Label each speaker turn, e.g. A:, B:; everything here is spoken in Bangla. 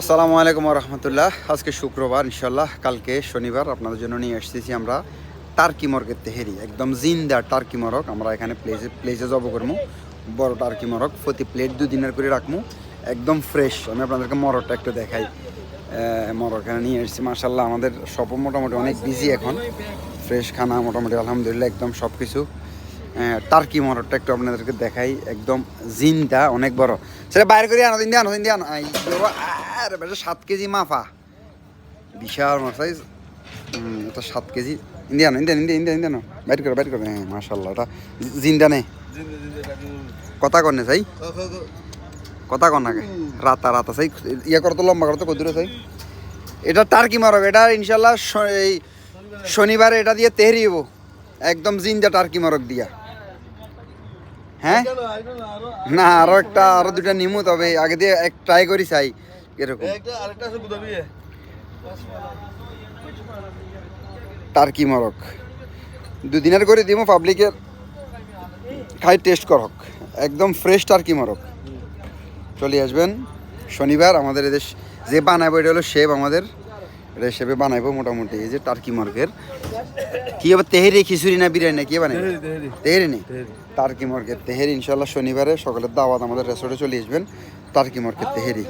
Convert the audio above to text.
A: আসসালামু আলাইকুম রহমতুল্লাহ। আজকে শুক্রবার ইনশাল্লাহ কালকে শনিবার আপনাদের জন্য নিয়ে এসেছি আমরা টার্কি মরগের তেহেরি। একদম জিন্দা টার্কি মরক আমরা এখানে প্লেসে প্লেসে জব করব বড় টার্কি মরক প্রতি প্লেট দুদিনের করে রাখব একদম ফ্রেশ আমি আপনাদেরকে মরকটা একটু দেখাই। মরক এখানে নিয়ে এসেছি মার্শাল্লাহ আমাদের সব মোটামুটি অনেক বিজি এখন। ফ্রেশ খানা মোটামুটি, আলহামদুলিল্লাহ, একদম সব কিছু টার্কি মরকটা একটু আপনাদেরকে দেখাই। একদম জিন্দা অনেক বড়। সেটা বাইরে করে আনো দিন দিয়ে। আনো দিন দিয়ে আনো আর সাত কেজি মাফা বিশাল মাছ সাইজ এটা সাত K G. Indian Indian India India Indian. বাইর করে বাইর করে। হ্যাঁ মাশাল্লাহ এটা জিন্দা নেই কথা কর নে চাই কথা কর নাকি রাতা রাতা চাই ইয়ে করতো লম্বা করতো কদূরে চাই এটা টার্কি মারক এটা ইনশাল্লাহ এই শনিবারে। এটা দিয়ে তেহরি হব একদম জিন্দা টার্কি মারক দিয়া। হ্যাঁ? না আরও একটা আরও দুটা নিমু তবে আগে দিয়ে এক ট্রাই করি চাই এরকম। টার্কি মরক? দুদিনের করে দিব পাবলিকের খাই টেস্ট করক একদম ফ্রেশ টার্কি মরক? চলে আসবেন। শনিবার আমাদের এদের যে বানাবো এটা হলো শেপ আমাদের। এটা হিসেবে বানাইবো মোটামুটি এই যে টার্কি মার্কের কি হবে তেহেরি খিচুড়ি না বিরিয়ানি না কি বানাই তেহেরি নেই টার্কি মার্কের তেহেরি। ইনশাল্লাহ শনিবারে সকালের দাওয়াত আমাদের রেস্টুরেন্টে চলে আসবেন। টার্কি মার্কের তেহেরি।